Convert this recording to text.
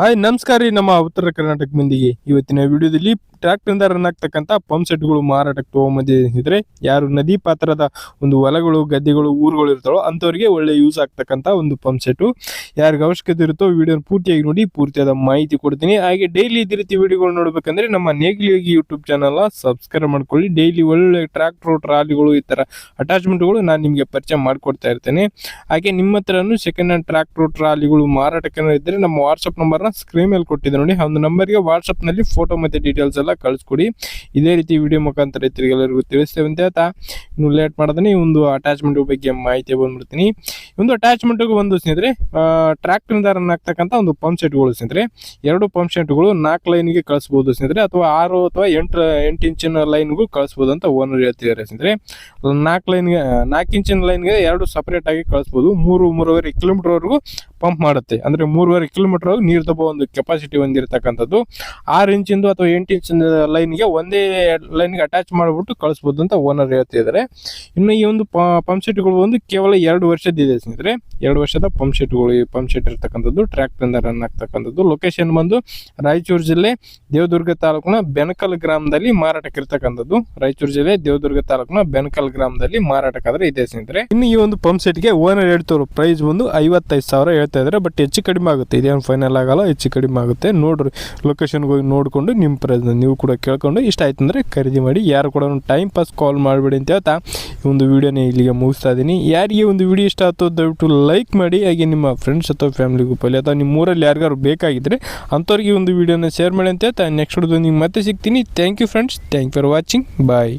Hi ನಮಸ್ಕಾರ ರೀ ನಮ್ಮ ಉತ್ತರ ಕರ್ನಾಟಕ ಮಂದಿಗೆ. ಇವತ್ತಿನ ವಿಡಿಯೋದಲ್ಲಿ ಟ್ರ್ಯಾಕ್ಟರ್ನಿಂದ ರನ್ ಆಗ್ತಕ್ಕಂಥ ಪಂಪ್ ಸೆಟ್ಗಳು ಮಾರಾಟಕ್ಕೆ ತಗೊಂಬಂದಿದ್ರೆ ಯಾರು ನದಿ ಪಾತ್ರದ ಒಂದು ಹೊಲಗಳು, ಗದ್ದೆಗಳು, ಊರುಗಳು ಇರ್ತಾವೋ ಅಂಥವ್ರಿಗೆ ಒಳ್ಳೆ ಯೂಸ್ ಆಗ್ತಕ್ಕಂಥ ಒಂದು ಪಂಪ್ ಸೆಟ್ ಯಾರಿಗೆ ಅವಶ್ಯಕತೆ ಇರುತ್ತೋ ವಿಡಿಯೋ ಪೂರ್ತಿಯಾಗಿ ನೋಡಿ, ಪೂರ್ತಿಯಾದ ಮಾಹಿತಿ ಕೊಡ್ತೀನಿ. ಹಾಗೆ ಡೈಲಿ ಇದೇ ರೀತಿ ವಿಡಿಯೋಗಳು ನೋಡ್ಬೇಕಂದ್ರೆ ನಮ್ಮ ನೇಗಿಲಿ ಹೋಗಿ ಯೂಟ್ಯೂಬ್ ಚಾನಲ್ ಸಬ್ಸ್ಕ್ರೈಬ್ ಮಾಡ್ಕೊಳ್ಳಿ. ಡೈಲಿ ಒಳ್ಳೆ ಟ್ರ್ಯಾಕ್ಟರ್ ಟ್ರಾಲಿಗಳು ಈ ಥರ ಅಟ್ಯಾಚ್ಮೆಂಟ್ಗಳು ನಾನು ನಿಮಗೆ ಪರಿಚಯ ಮಾಡಿಕೊಡ್ತಾ ಇರ್ತೇನೆ. ಹಾಗೆ ನಿಮ್ಮ ಹತ್ರನು ಸೆಕೆಂಡ್ ಹ್ಯಾಂಡ್ ಟ್ರ್ಯಾಕ್ಟರ್ ಟ್ರಾಲಿಗಳು ಮಾರಾಟಕ್ಕೆ ಇದ್ದರೆ ನಮ್ಮ ವಾಟ್ಸಪ್ ನಂಬರ್ನ ಸ್ಕ್ರೀನ್ ಮೇಲೆ ಕೊಟ್ಟಿದ್ದೆ ನೋಡಿ. ಒಂದು ನಂಬರ್ಗೆ ವಾಟ್ಸಪ್ನಲ್ಲಿ ಫೋಟೋ ಮತ್ತು ಡೀಟೇಲ್ಸ್ ಎಲ್ಲ ಕಳಿಸ್ಕೊಡಿ. ಇದೇ ರೀತಿ ವಿಡಿಯೋ ಮುಖಾಂತರ ರೈತರಿಗೆಲ್ಲರಿಗೂ ತಿಳಿಸ್ತೇವೆ ಅಂತ ಹೇಳ್ತಾ ಇನ್ನು ಲೇಟ್ ಮಾಡ್ತೀನಿ ಒಂದು ಅಟ್ಯಾಚ್ಮೆಂಟ್ ಬಗ್ಗೆ ಮಾಹಿತಿ ಬಂದ್ಬಿಡ್ತೀನಿ. ಒಂದು ಅಟ್ಯಾಚ್ಮೆಂಟ್ಗೂ ಒಂದು ಸ್ನೇಹಿತರೆ ಟ್ರ್ಯಾಕ್ಟರ್ನಿಂದ ರನ್ ಆಗ್ತಕ್ಕಂಥ ಒಂದು ಪಂಪ್ ಸೆಟ್ಗಳು ಸ್ನೇಹಿತರೆ. ಎರಡು ಪಂಪ್ ಸೆಟ್ಗಳು ನಾಲ್ಕು ಲೈನ್ಗೆ ಕಳಿಸ್ಬೋದು ಸ್ನೇಹಿತರೆ, ಅಥವಾ ಆರು ಅಥವಾ ಎಂಟು ಎಂಟು ಇಂಚಿನ ಲೈನ್ಗೂ ಕಳಿಸ್ಬೋದು ಅಂತ ಓನರ್ ಹೇಳ್ತಿದ್ದಾರೆ ಸ್ನೇಹಿತರೆ. ನಾಲ್ಕು ಲೈನ್ಗೆ ನಾಲ್ಕು ಇಂಚಿನ ಲೈನ್ಗೆ ಎರಡು ಸಪರೇಟ್ ಆಗಿ ಕಳಿಸ್ಬೋದು. ಮೂರು, ಮೂರುವರೆ ಕಿಲೋಮೀಟರ್ವರೆಗೂ ಪಂಪ್ ಮಾಡುತ್ತೆ. ಅಂದರೆ ಮೂರುವರೆ ಕಿಲೋಮೀಟರ್ ನೀರು ತಗೋ ಒಂದು ಕೆಪಾಸಿಟಿ ಹೊಂದಿರತಕ್ಕಂಥದ್ದು. ಆರು ಇಂಚಿಂದು ಅಥವಾ ಎಂಟು ಇಂಚಿನ ಲೈನ್ಗೆ ಒಂದೇ ಲೈನ್ಗೆ ಅಟ್ಯಾಚ್ ಮಾಡಿಬಿಟ್ಟು ಕಳಿಸ್ಬೋದು ಅಂತ ಓನರ್ ಹೇಳ್ತಿದ್ದಾರೆ. ಇನ್ನು ಈ ಒಂದು ಪಂಪ್ ಸೆಟ್ಗಳು ಒಂದು ಕೇವಲ ಎರಡು ವರ್ಷದಿದೆ ಸ್ನೇಹಿತರೆ ಎರಡು ವರ್ಷದ ಪಂಪ್ ಸೆಟ್ಗಳು ಈ ಪಂಪ್ ಸೆಟ್ ಇರ್ತಕ್ಕಂಥದ್ದು ಟ್ರ್ಯಾಕ್ಟರ್ನಿಂದ ರನ್ ಆಗ್ತಕ್ಕಂಥದ್ದು. ಲೊಕೇಶನ್ ಬಂದು ರಾಯಚೂರು ಜಿಲ್ಲೆ, ದೇವದುರ್ಗ ತಾಲೂಕಿನ ಬೆನಕಲ್ ಗ್ರಾಮದಲ್ಲಿ ಮಾರಾಟಕ್ಕೆ ಇರ್ತಕ್ಕಂಥದ್ದು. ರಾಯಚೂರು ಜಿಲ್ಲೆ, ದೇವದುರ್ಗ ತಾಲೂಕಿನ ಬೆನಕಲ್ ಗ್ರಾಮದಲ್ಲಿ ಮಾರಾಟಕ್ಕಾದ್ರೆ ಇದೆ ಸ್ನೇಹಿತರೆ. ಇನ್ನು ಈ ಒಂದು ಪಂಪ್ ಸೆಟ್ಗೆ ಓನರ್ ಹೇಳ್ತಿರೋ ಪ್ರೈಸ್ ಬಂದು ಐವತ್ತೈದು ಸಾವಿರ ಹೇಳ್ತಾ ಇದ್ದಾರೆ. ಬಟ್ ಹೆಚ್ಚು ಕಡಿಮೆ ಆಗುತ್ತೆ. ಇದೇನು ಫೈನಲ್ ಆಗಲ್ಲ, ಹೆಚ್ಚು ಕಡಿಮೆ ಆಗುತ್ತೆ. ನೋಡ್ರಿ ಲೊಕೇಶನ್ಗೆ ಹೋಗಿ ನೋಡಿಕೊಂಡು ನಿಮ್ಮ ಪ್ರೈಸ್ ನೀವು ಕೂಡ ಕೇಳ್ಕೊಂಡು ಇಷ್ಟ ಆಯ್ತು ಅಂದ್ರೆ ಖರೀದಿ ಮಾಡಿ. ಯಾರು ಕೂಡ ಟೈಮ್ ಪಾಸ್ ಕಾಲ್ ಮಾಡಬೇಡಿ ಅಂತ ಹೇಳ್ತಾ ಈ ಒಂದು ವಿಡಿಯೋನ ಇಲ್ಲಿಗೆ ಮುಗಿಸ್ತಾ ಇದ್ದೀನಿ. ಯಾರಿಗೆ ಒಂದು ವಿಡಿಯೋ ಇಷ್ಟ ಆಯ್ತು ದಯವಿಟ್ಟು ಲೈಕ್ ಮಾಡಿ, ಹಾಗೆ ನಿಮ್ಮ ಫ್ರೆಂಡ್ಸ್ ಅಥವಾ ಫ್ಯಾಮಿಲಿ ಗ್ರೂಪಲ್ಲಿ ಅಥವಾ ನಿಮ್ಮ ಊರಲ್ಲಿ ಯಾರಿಗಾರು ಬೇಕಾಗಿದ್ದರೆ ಅಂಥವ್ರಿಗೆ ಒಂದು ವಿಡಿಯೋನ ಶೇರ್ ಮಾಡಿ ಅಂತ ನೆಕ್ಸ್ಟ್ ನಿಮ್ಗೆ ಮತ್ತೆ ಸಿಗ್ತೀನಿ. Thank you friends thank for watching bye